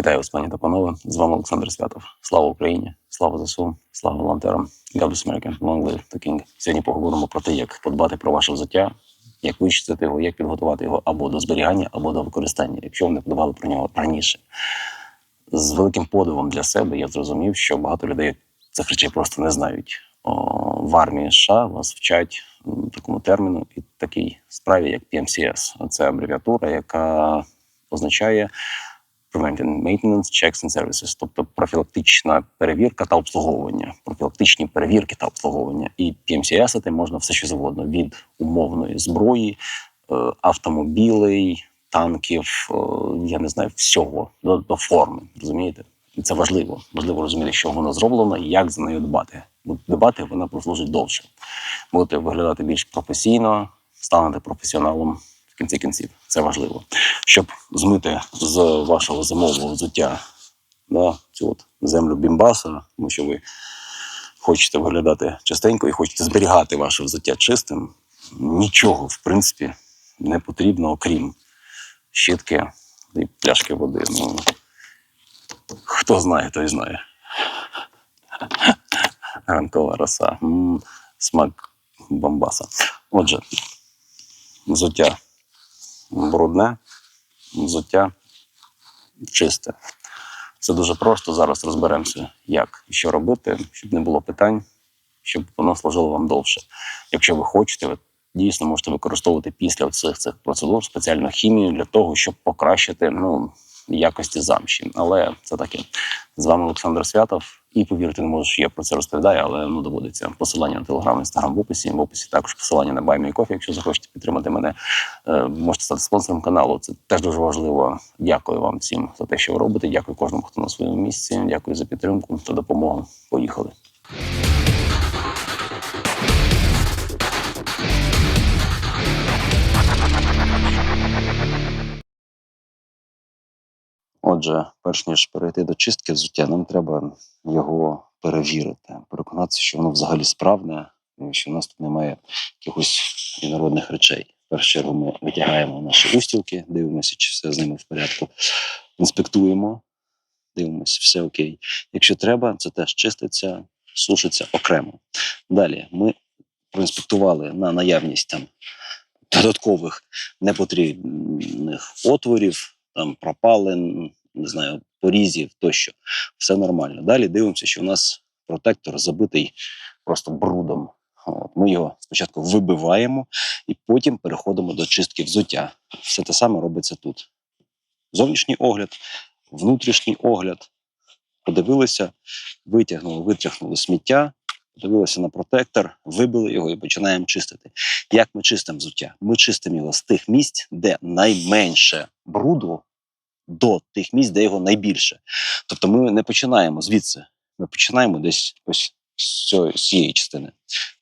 Вітаю вас, пані та панове. З вами Олександр Святов. Слава Україні, слава ЗСУ, слава волонтерам. God bless America, long live the. Сьогодні поговоримо про те, як подбати про ваше взуття, як вичистити його, як підготувати його або до зберігання, або до використання, якщо ви не подбали про нього раніше. З великим подивом для себе я зрозумів, що багато людей цих речей просто не знають. О, в армії США вас вчать такому терміну і такій справі, як PMCS. Це абревіатура, яка означає Preventive Maintenance Checks and Services, тобто профілактична перевірка та обслуговування, профілактичні перевірки та обслуговування. І PMCS можна все що завгодно від умовної зброї, е, автомобілей, танків, е, я не знаю, всього до, до форми. Розумієте? І це важливо. Важливо розуміти, що воно зроблено і як за нею дбати. Бо дбати вона прослужить довше. Будете виглядати більш професійно, станете професіоналом кінці кінців. Це важливо. Щоб змити з вашого зимового взуття да, цю от землю бімбаса, тому що ви хочете виглядати частенько і хочете зберігати ваше взуття чистим, нічого, в принципі, не потрібно, окрім щітки і пляшки води. Ну, хто знає, той знає. Ранкова роса. Смак бомбаса. Отже, взуття брудне, взуття чисте. Це дуже просто. Зараз розберемося, як і що робити, щоб не було питань, щоб воно служило вам довше. Якщо ви хочете, ви дійсно можете використовувати після цих цих процедур спеціальну хімію для того, щоб покращити ну, якості замші. Але це таке. З вами Олександр Святов. І повірте, не можу, що я про це розповідаю, але ну доводиться. Посилання на телеграм, інстаграм в описі. В описі також посилання на Me Coffee, якщо захочете підтримати мене. Е, можете стати спонсором каналу. Це теж дуже важливо. Дякую вам всім за те, що ви робите. Дякую кожному, хто на своєму місці. Дякую за підтримку та допомогу. Поїхали. Отже, перш ніж перейти до чистки взуття, нам треба його перевірити, переконатися, що воно взагалі справне, і що в нас тут немає якихось інородних речей. В першу чергу ми витягаємо наші устілки, дивимося, чи все з ними в порядку. Інспектуємо, дивимося, все окей. Якщо треба, це теж чиститься, сушиться окремо. Далі ми проінспектували на наявність там додаткових непотрібних отворів, там пропалин, не знаю, порізів тощо. Все нормально. Далі дивимося, що у нас протектор забитий просто брудом. От, ми його спочатку вибиваємо і потім переходимо до чистки взуття. Все те саме робиться тут. Зовнішній огляд, внутрішній огляд. Подивилися, витягнули, витряхнули сміття, подивилися на протектор, вибили його і починаємо чистити. Як ми чистимо взуття? Ми чистимо його з тих місць, де найменше бруду, до тих місць, де його найбільше. Тобто ми не починаємо звідси. Ми починаємо десь ось з цієї частини.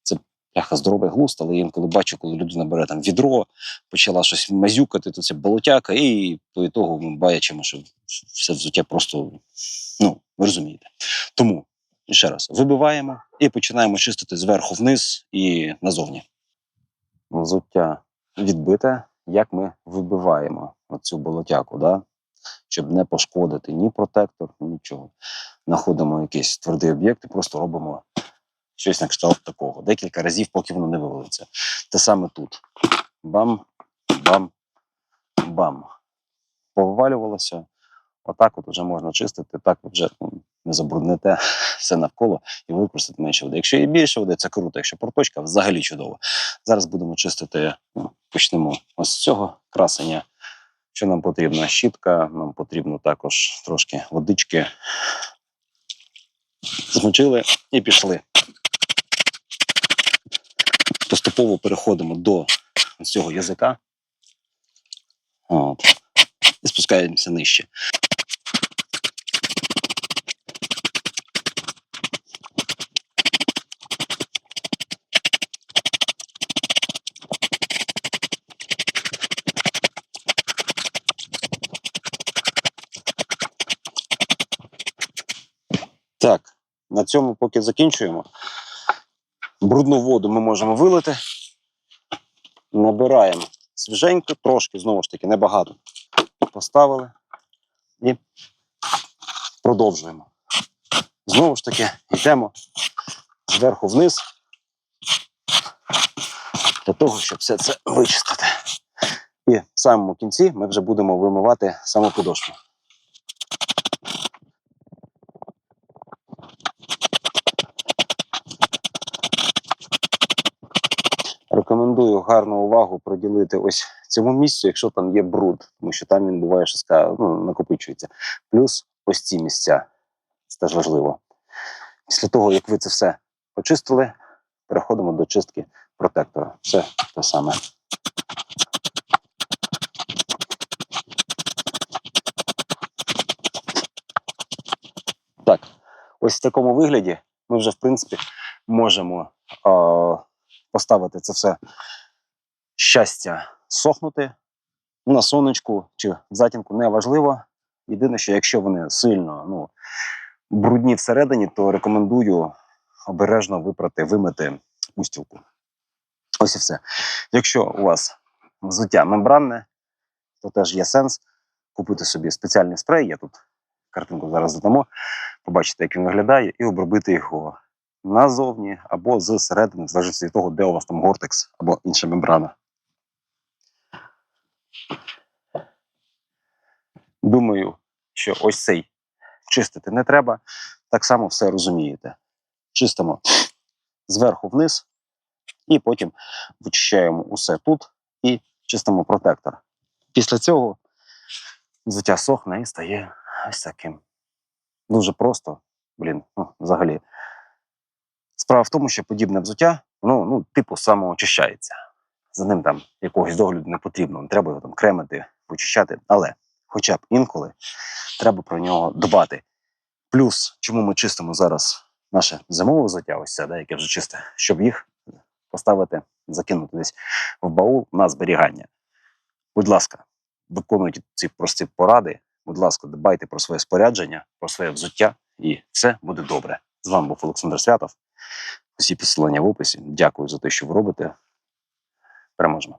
Це пляха здоровий глузд, але я інколи бачу, коли людина бере там відро, почала щось мазюкати, то це болотяка, і по ітогу ми бачимо, що все взуття просто, ну, ви розумієте. Тому ще раз вибиваємо і починаємо чистити зверху вниз і назовні. Взуття відбите, як ми вибиваємо оцю болотяку, да? Щоб не пошкодити ні протектор, нічого. Знаходимо якийсь твердий об'єкт і просто робимо щось на кшталт такого. Декілька разів, поки воно не вивалиться. Те саме тут. Бам, бам, бам. Повивалювалося. Отак от вже можна чистити, так вже ну, не забруднете все навколо і використати менше води. Якщо є більше води, це круто. Якщо проточка, взагалі чудово. Зараз будемо чистити, ну, почнемо ось з цього красення. Що нам потрібна щітка, нам потрібно також трошки водички. Змочили і пішли. Поступово переходимо до цього язика. От. І спускаємося нижче. Так, на цьому поки закінчуємо. Брудну воду ми можемо вилити. Набираємо свіженько, трошки, знову ж таки, небагато. Поставили і продовжуємо. Знову ж таки, йдемо зверху вниз для того, щоб все це вичистити. І в самому кінці ми вже будемо вимивати саму подошву. Рекомендую гарну увагу приділити ось цьому місцю, якщо там є бруд, тому що там він буває, що ну, накопичується. Плюс ось ці місця. Це теж важливо. Після того, як ви це все почистили, переходимо до чистки протектора. Все те саме. Так, ось в такому вигляді ми вже, в принципі, можемо поставити це все щастя сохнути на сонечку чи в затінку неважливо. Єдине, що якщо вони сильно ну, брудні всередині, то рекомендую обережно випрати, вимити устілку. Ось і все. Якщо у вас взуття мембранне, то теж є сенс купити собі спеціальний спрей. Я тут картинку зараз додамо, побачите, як він виглядає, і обробити його назовні або зсередини, в залежності від того, де у вас там гортекс або інша мембрана. Думаю, що ось цей чистити не треба. Так само все розумієте. Чистимо зверху вниз, і потім вичищаємо усе тут і чистимо протектор. Після цього взуття сохне і стає ось таким. Дуже просто, блін, ну, взагалі. Справа в тому, що подібне взуття, воно, ну, типу, самоочищається. За ним там якогось догляду не потрібно, не треба його там кремити, почищати. Але хоча б інколи треба про нього дбати. Плюс, чому ми чистимо зараз наше зимове взуття, ось це, да, яке вже чисте, щоб їх поставити, закинути десь в баул на зберігання. Будь ласка, виконуйте ці прості поради. Будь ласка, дбайте про своє спорядження, про своє взуття, і все буде добре. З вами був Олександр Святов. Усі посилання в описі. Дякую за те, що ви робите. Переможемо.